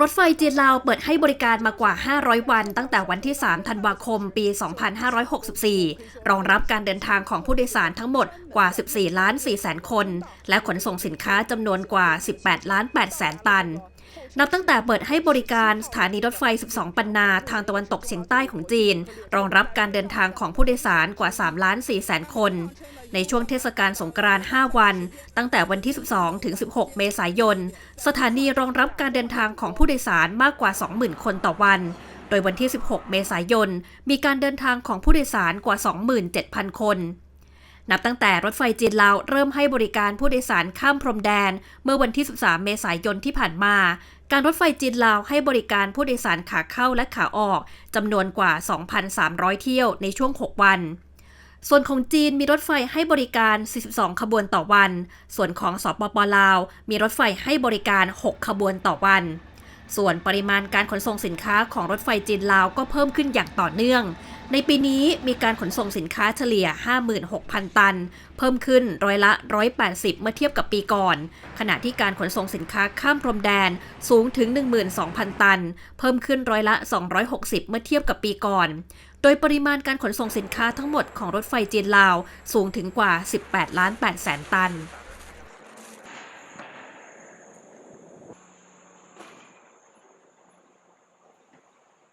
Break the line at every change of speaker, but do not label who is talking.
รถไฟจีนลาวเปิดให้บริการมากว่า 500 วัน ตั้งแต่วันที่ 3 ธันวาคม ปี 2564 รองรับการเดินทางของผู้โดยสารทั้งหมดกว่า 14 ล้าน4แสนคน และขนส่งสินค้าจำนวนกว่า 18 ล้าน8แสนตัน นับตั้งแต่เปิดให้บริการสถานีรถไฟ 12 ปันนาทางตะวันตกเฉียงใต้ของจีน รองรับการเดินทางของผู้โดยสารกว่า 3 ล้าน4แสนคน ในช่วงเทศกาลสงกรานต์5วัน ตั้งแต่วันที่ 12 ถึง 16 เมษายน สถานีรองรับการเดินทางของผู้โดยสารมากกว่า 20,000 คนต่อวัน โดยวันที่ 16 เมษายน มีการเดินทางของผู้โดยสารกว่า 27,000 คน นับตั้งแต่รถไฟจีนลาวเริ่มให้บริการผู้โดยสารข้ามพรมแดน เมื่อวันที่ 13 เมษายนที่ผ่านมา การรถไฟจีนลาวให้บริการผู้โดยสารขาเข้าและขาออกจำนวนกว่า 2,300 เที่ยวในช่วง 6 วัน ส่วนของจีนมีรถไฟให้บริการ 42 ขบวนต่อวัน ส่วนของสปปลาว มีรถไฟให้บริการ 6 ขบวนต่อวัน ส่วนปริมาณการขนส่งสินค้าของรถไฟจีนลาวก็เพิ่มขึ้นอย่างต่อเนื่อง ในปีนี้มีการขนส่งสินค้าเฉลี่ย 56,000 ตัน เพิ่มขึ้นร้อยละ 180 เมื่อเทียบกับปีก่อน ขณะที่การขนส่งสินค้าข้ามพรมแดนสูงถึง 12,000 ตัน เพิ่มขึ้นร้อยละ 260 เมื่อเทียบกับปีก่อน โดยปริมาณการขนส่งสินค้าทั้งหมดของรถไฟจีนลาวสูงถึงกว่า 18 ล้าน8แสนตัน